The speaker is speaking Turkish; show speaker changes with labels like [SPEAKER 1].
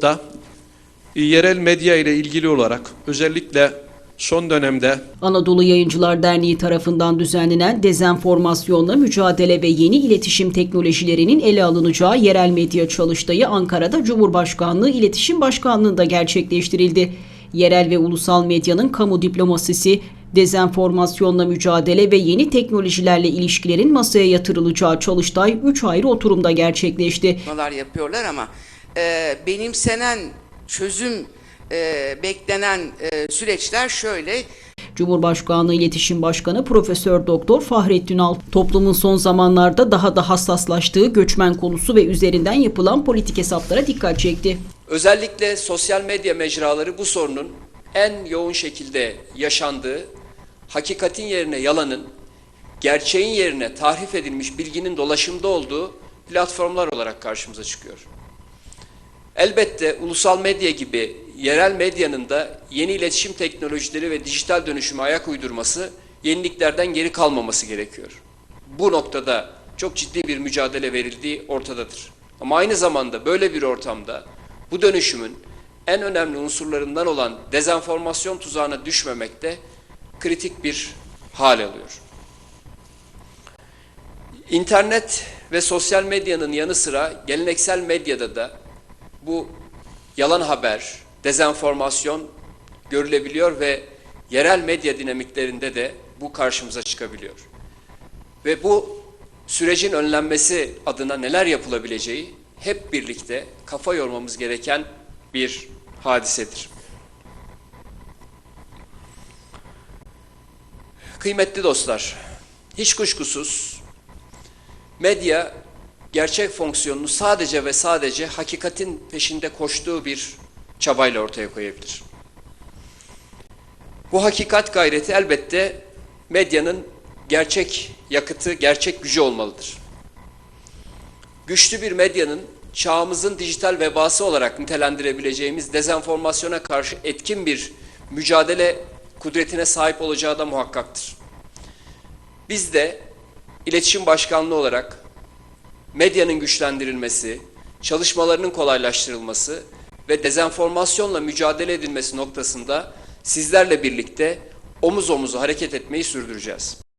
[SPEAKER 1] nokta yerel medya ile ilgili olarak özellikle son dönemde
[SPEAKER 2] Anadolu Yayıncılar Derneği tarafından düzenlenen dezenformasyonla mücadele ve yeni iletişim teknolojilerinin ele alınacağı yerel medya çalıştayı Ankara'da Cumhurbaşkanlığı İletişim Başkanlığı'nda gerçekleştirildi. Yerel ve ulusal medyanın kamu diplomasisi, dezenformasyonla mücadele ve yeni teknolojilerle ilişkilerin masaya yatırılacağı çalıştay 3 ayrı oturumda gerçekleşti.
[SPEAKER 3] yapıyorlar ama e, benimsenen çözüm e, beklenen e, süreçler şöyle.
[SPEAKER 2] Cumhurbaşkanlığı İletişim Başkanı Profesör Doktor Fahrettin Al, toplumun son zamanlarda daha da hassaslaştığı göçmen konusu ve üzerinden yapılan politik hesaplara dikkat çekti.
[SPEAKER 4] Özellikle sosyal medya mecraları bu sorunun en yoğun şekilde yaşandığı, hakikatin yerine yalanın, gerçeğin yerine tahrif edilmiş bilginin dolaşımda olduğu platformlar olarak karşımıza çıkıyor. Elbette ulusal medya gibi yerel medyanın da yeni iletişim teknolojileri ve dijital dönüşüme ayak uydurması, yeniliklerden geri kalmaması gerekiyor. Bu noktada çok ciddi bir mücadele verildiği ortadadır. Ama aynı zamanda böyle bir ortamda bu dönüşümün en önemli unsurlarından olan dezenformasyon tuzağına düşmemek de kritik bir hal alıyor. İnternet ve sosyal medyanın yanı sıra geleneksel medyada da bu yalan haber, dezenformasyon görülebiliyor ve yerel medya dinamiklerinde de bu karşımıza çıkabiliyor. Ve bu sürecin önlenmesi adına neler yapılabileceği hep birlikte kafa yormamız gereken bir hadisedir. Kıymetli dostlar, hiç kuşkusuz medya gerçek fonksiyonunu sadece ve sadece hakikatin peşinde koştuğu bir çabayla ortaya koyabilir. Bu hakikat gayreti elbette medyanın gerçek yakıtı, gerçek gücü olmalıdır. Güçlü bir medyanın çağımızın dijital vebası olarak nitelendirebileceğimiz dezenformasyona karşı etkin bir mücadele kudretine sahip olacağı da muhakkaktır. Biz de iletişim başkanlığı olarak medyanın güçlendirilmesi, çalışmalarının kolaylaştırılması ve dezenformasyonla mücadele edilmesi noktasında sizlerle birlikte omuz omuza hareket etmeyi sürdüreceğiz.